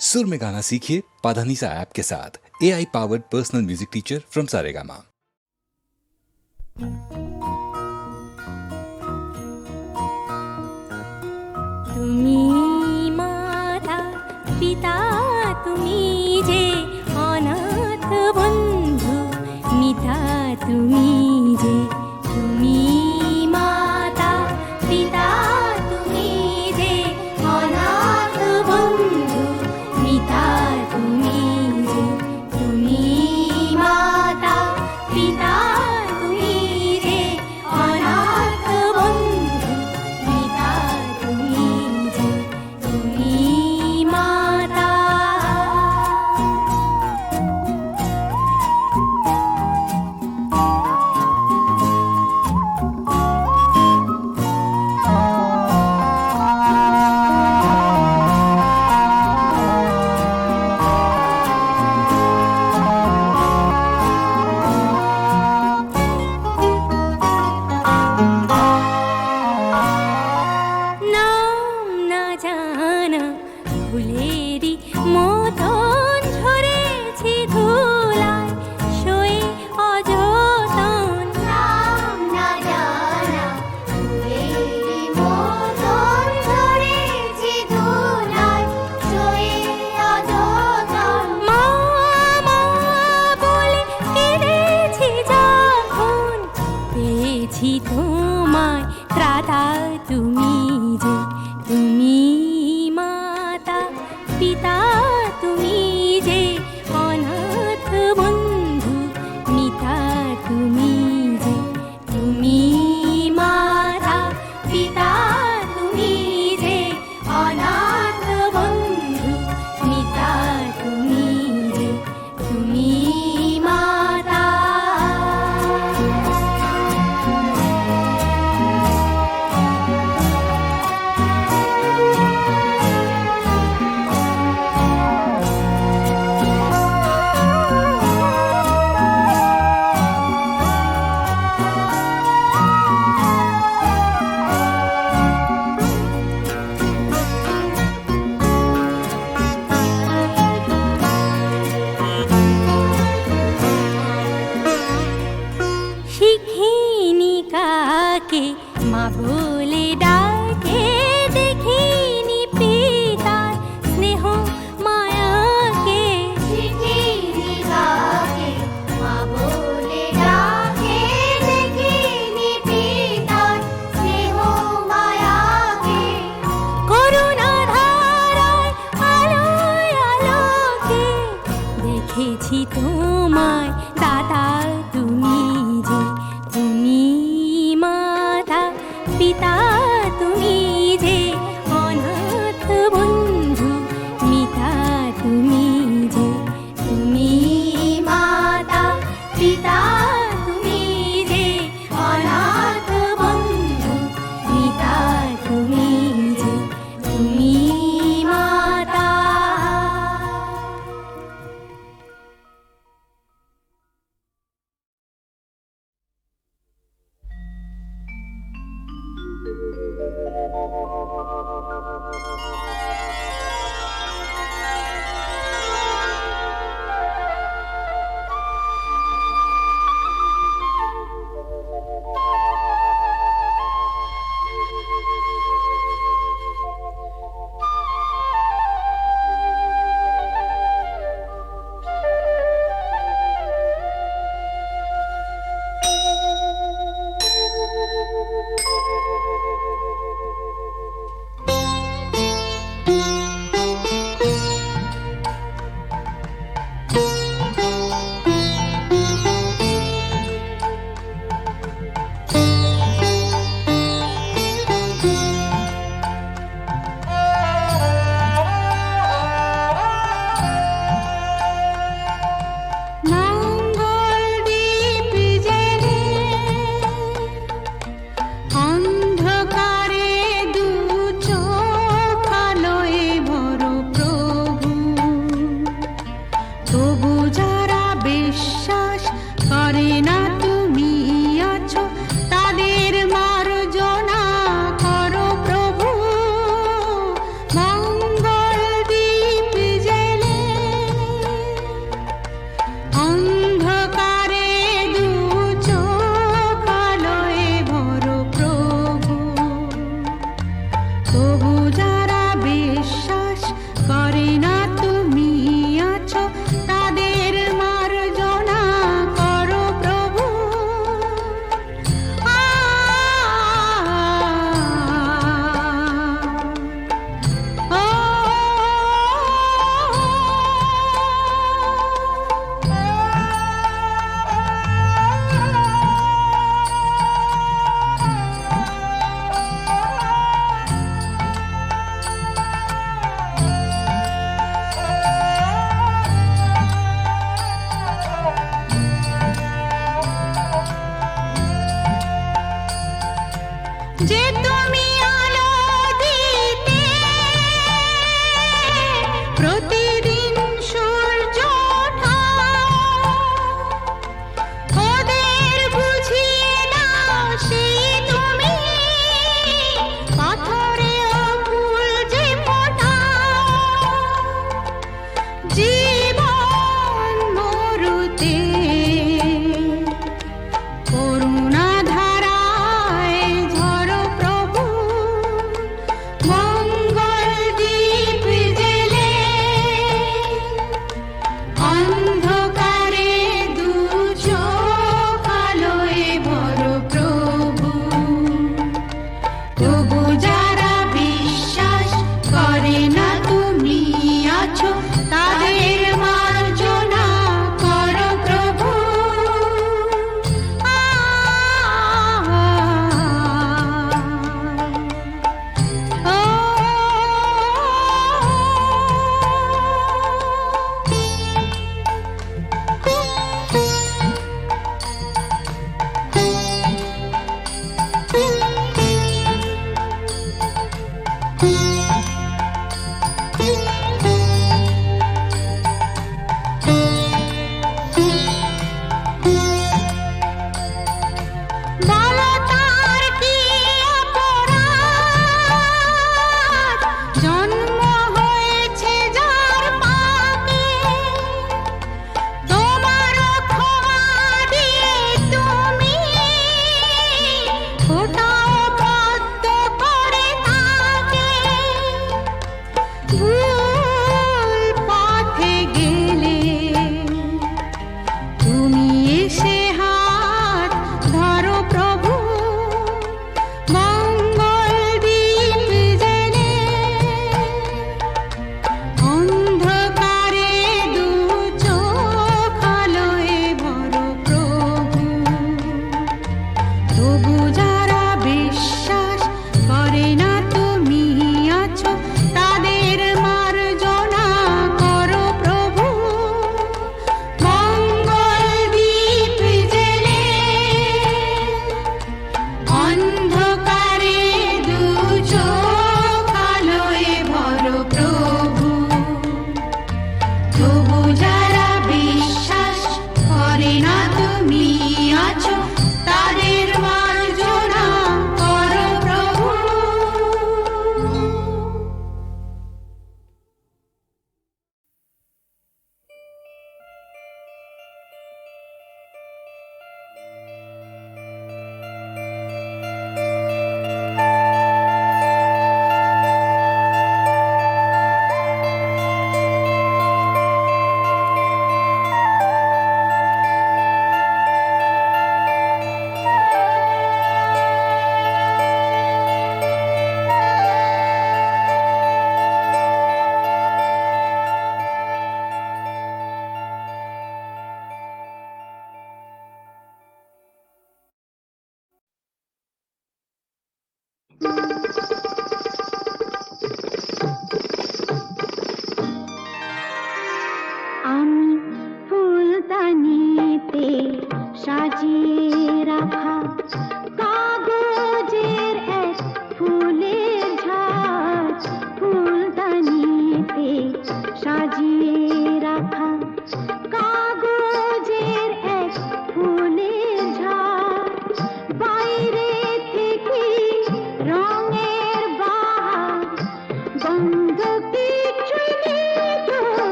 सुर में गाना सीखिए पाधानीसा ऐप के साथ। A I powered personal music teacher from Saregama तुम्ही माता, पिता, तुम्ही जे अनाथ মা ভুলে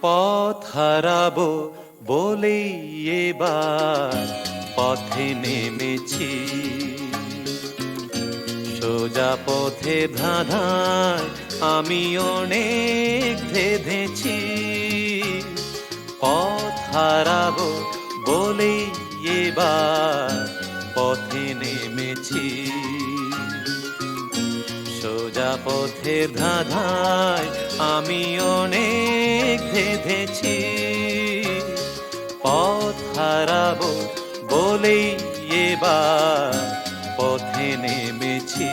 পথ হারাবো বলেই এবার পথে নেমেছি। সোজা পথে ধাঁধায় আমি অনেক ধেধেছি। পথ হারাবো বলেই এবার পথে নেমেছি। সোজা পথে ধাঁধায় আমি অনেক ধেধেছি পথ হারাবো বলেই এবার পথে নেমেছি।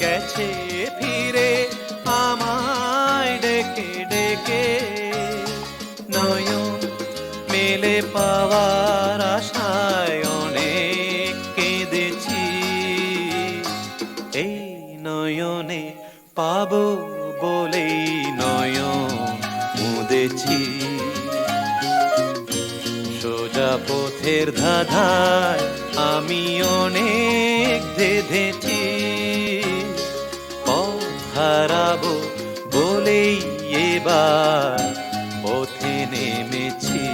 গেছে ফিরে, আমায় ডেকে ডেকে। নয়ন মেলে পাওয়ার আশায় অনেক কেঁদেছি। এই নয়নে পাবো বলেই নয়ন মুদেছি। সোজা পথের ধাঁধায় আমি অনেক ধেধেছি হারাবো বলেই এবার পথে নেমেছি।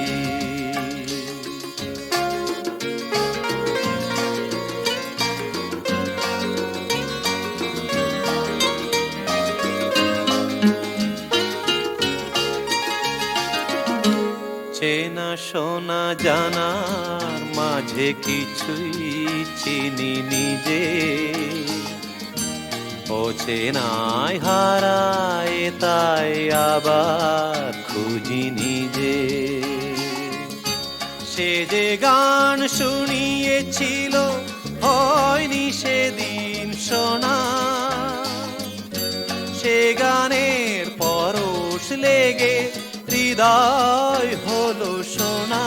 চেনা শোনা জানার মাঝে কিছুই চিনি নিজে। ও চেনায় হারায় তাই আবার খুঁজি নিজে। সে যে গান শুনিয়েছিল, হয়নি সেদিন শোনা। সে গানের পরশ লেগে হৃদয় হলো সোনা।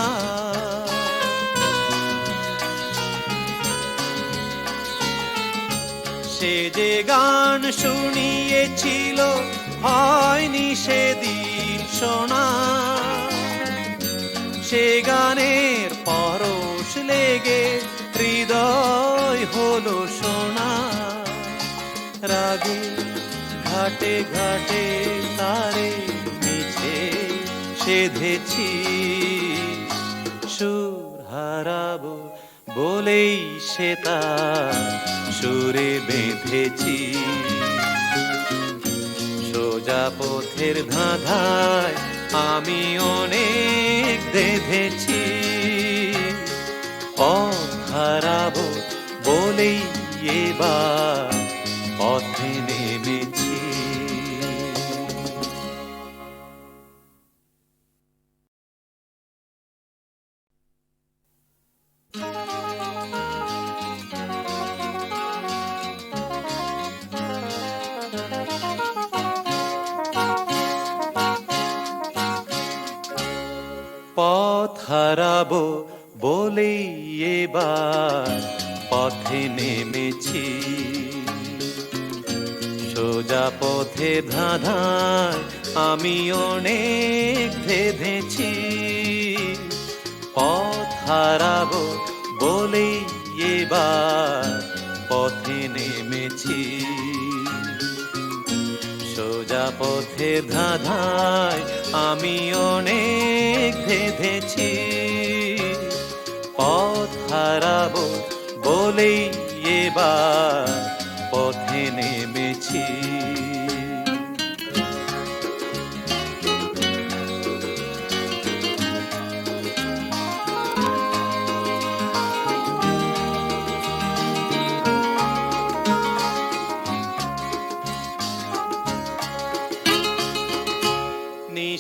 গান শুনিয়েছিল, হয়নি সেদিন শোনা সে গানের পরশ লেগে হৃদয় হলো সোনা। রাগে ঘাটে ঘাটে তারে মিছে সেধেছি, সুর হারাবো বলেই সে তার সুরে বেঁধেছি। সোজা পথের ধাঁধায় আমি অনেক বেঁধেছি। পথ হারাবো বলেই এবার পথ হারাবো বলেই এবার পথে নেমেছি। সোজা পথে ধাঁধায় আমি অনেক ভেবেছি পথ হারাবো বলেই এবার পথে ধাঁধায় আমি অনেক ভেবেছি পথ হারাবো বলেই এবার পথে নেমেছি।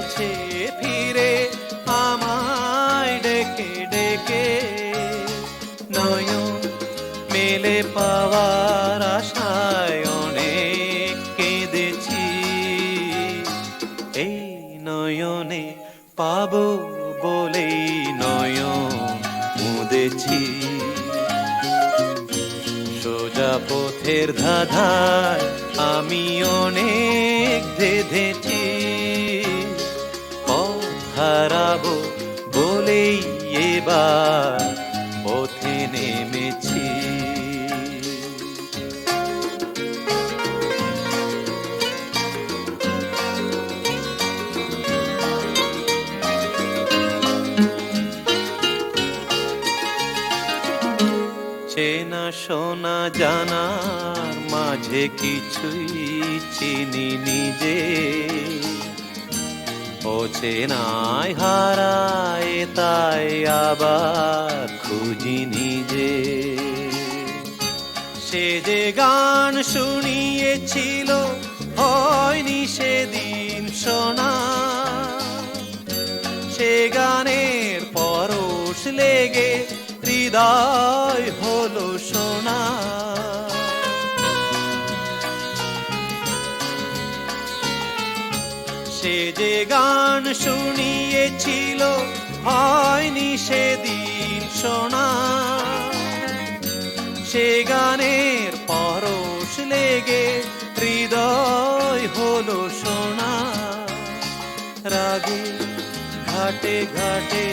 গেছে ফিরে, আমায় ডেকে ডেকে। নয়ন মেলে পাওয়ার আশায় অনেক কেঁদেছি। এই নয়নে পাবো বলেই নয়ন মুদেছি সোজা পথের ধাঁধায় আমি অনেক ধেধেছি হারাবো বলেই এবার পথে নেমেছি। চেনা শোনা জানার মাঝে কিছুই চিনি নিজে। ও চেনায় হারায় তাই আবার খুঁজি নিজে। সে যে গান শুনিয়েছিল, হয়নি সেদিন শোনা। সে গানের পরশ লেগে হৃদয় হলো সোনা। সে যে গান শুনিয়েছিল হয়নি সেদিন শোনা সে গানের পরশ লেগে হৃদয় হলো সোনা। রাগে ঘাটে ঘাটে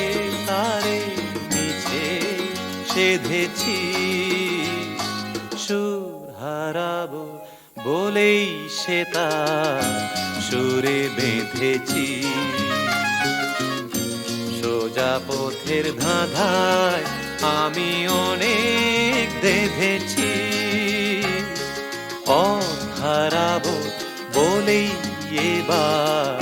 তারে মিছে সেধেছি, সুর হারাবো বলেই সে সুরে বেঁধেছি। সোজা পথের ধাঁধায় আমি অনেক দেখেছি পথ বলেই এবার